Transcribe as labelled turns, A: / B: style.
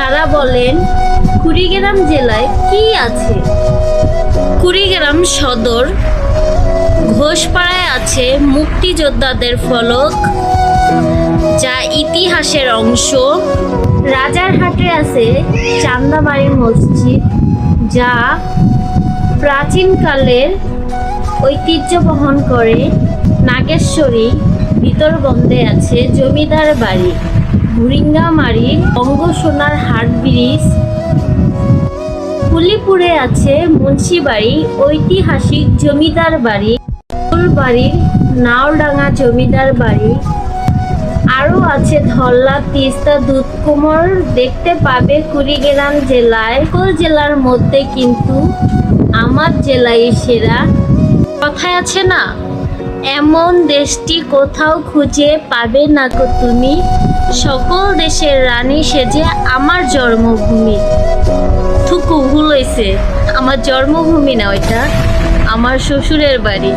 A: যারা বলেন, কুড়িগ্রাম জেলায় কি আছে? কুড়িগ্রাম সদর, ঘোষপাড়ায় আছে মুক্তিযোদ্ধাদের ফলক, যা ইতিহাসের অংশ। রাজারহাটে আছে চান্দাবাড়ি মসজিদ, যা প্রাচীনকালের ঐতিহ্য বহন করে। নাগেশ্বরী ভিতরবন্দে আছে জমিদার বাড়ি। ভুরিঙ্গামারি অঙ্গসোনার হাট ব্রিজ কুলিপুরে আছে মুন্সিবাড়ি, ঐতিহাসিক জমিদার বাড়ি। ফুলবাড়ির নাওডাঙ্গা জমিদার বাড়ি। আরও আছে ধল্লা, তিস্তা, দুধকুমর। দেখতে পাবে কুড়িগ্রাম জেলায়। সকল জেলার মধ্যে কিন্তু আমার জেলায় সেরা কথায় আছে না? এমন দেশটি কোথাও খুঁজে পাবে না গো তুমি। সকল দেশের রানী সেজে আমার জন্মভূমি। থুকু ভুল হয়েছে আমার জন্মভূমি না ওইটা। আমার শ্বশুরের বাড়ি।